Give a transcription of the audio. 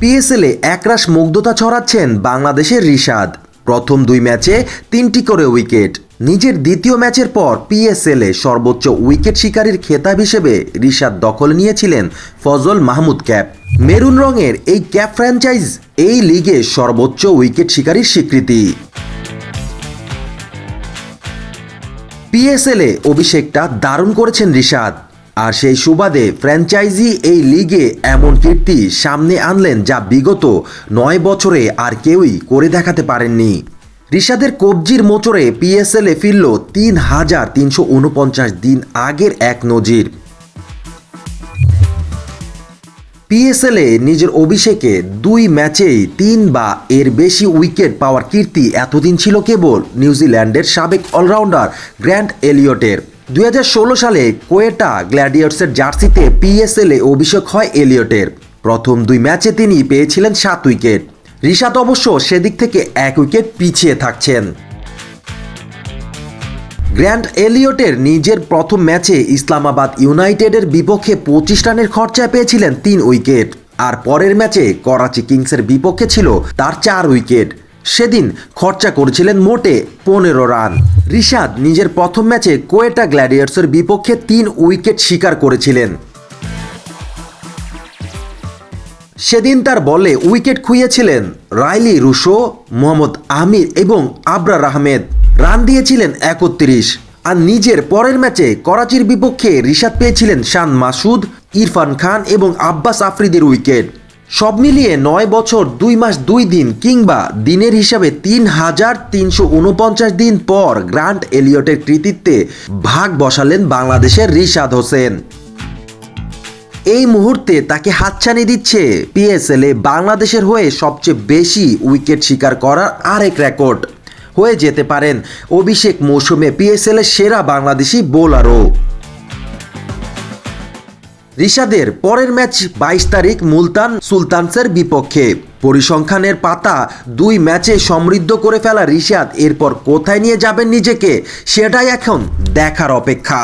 পিএসএলে একরাশ মুগ্ধতা ছড়াচ্ছেন বাংলাদেশের রিশাদ। প্রথম দুই ম্যাচে তিনটি করে উইকেট। নিজের দ্বিতীয় ম্যাচের পর পিএসএলে সর্বোচ্চ উইকেট শিকারীর খেতাব হিসেবে রিশাদ দখল নিয়েছিলেন ফজল মাহমুদ ক্যাপ। মেরুন রঙের এই ক্যাপ ফ্র্যাঞ্চাইজ এই লিগে সর্বোচ্চ উইকেট শিকারীর স্বীকৃতি। পিএসএলে অভিষেকটা দারুণ করেছেন রিশাদ। আর সেই সুবাদে ফ্র্যাঞ্চাইজি এই লিগে এমন কীর্তি সামনে আনলেন যা বিগত নয় বছরে আর কেউই করে দেখাতে পারেননি। রিশাদের কবজির মোচরে পিএসএলে ফিরল তিন হাজার তিনশো উনপঞ্চাশ দিন আগের এক নজির। পিএসএলে নিজের অভিষেকে দুই ম্যাচেই তিন বা এর বেশি উইকেট পাওয়ার কীর্তি এতদিন ছিল কেবল নিউজিল্যান্ডের সাবেক অলরাউন্ডার গ্র্যান্ড এলিয়টের। দুই হাজার ষোলো সালে কোয়েটা গ্ল্যাডিয়ার্সের জার্সিতে পিএসএলে অভিষেক হয় এলিয়টের। প্রথম দুই ম্যাচে তিনি পেয়েছিলেন সাত উইকেট। রিশাদ অবশ্য সেদিক থেকে এক উইকেট পিছিয়ে থাকছেন। গ্র্যান্ড এলিয়টের নিজের প্রথম ম্যাচে ইসলামাবাদ ইউনাইটেডের বিপক্ষে পঁচিশ রানের খরচায় পেয়েছিলেন তিন উইকেট। আর পরের ম্যাচে করাচি কিংসের বিপক্ষে ছিল তার চার উইকেট। সেদিন খরচা করেছিলেন মোটে পনেরো রান। রিশাদ নিজের প্রথম ম্যাচে কোয়েটা গ্ল্যাডিয়ার্সের বিপক্ষে তিন উইকেট শিকার করেছিলেন। সেদিন তার বলে উইকেট খুইয়েছিলেন রাইলি রুশো, মোহাম্মদ আমির এবং আবরার আহমেদ। রান দিয়েছিলেন একত্রিশ। আর নিজের পরের ম্যাচে করাচির বিপক্ষে রিশাদ পেয়েছিলেন শান মাসুদ, ইরফান খান এবং আব্বাস আফ্রিদের উইকেট। সব মিলিয়ে নয় বছর, দুই মাস, দুই দিন কিংবা দিনের হিসাবে তিন হাজার তিনশো উনপঞ্চাশ দিন পর গ্রান্ট এলিয়টের কৃতিত্বে ভাগ বসালেন বাংলাদেশের রিশাদ হোসেন। এই মুহূর্তে তাকে হাতছানি দিচ্ছে পিএসএল এ বাংলাদেশের হয়ে সবচেয়ে বেশি উইকেট শিকার করার আরেক রেকর্ড। হয়ে যেতে পারেন অভিষেক মৌসুমে পিএসএল এর সেরা বাংলাদেশি বোলারও। রিশাদের পরের ম্যাচ বাইশ তারিখ মুলতান সুলতানসের বিপক্ষে। পরিসংখ্যানের পাতা দুই ম্যাচে সমৃদ্ধ করে ফেলা রিশাদ এরপর কোথায় নিয়ে যাবেন নিজেকে, সেটাই এখন দেখার অপেক্ষা।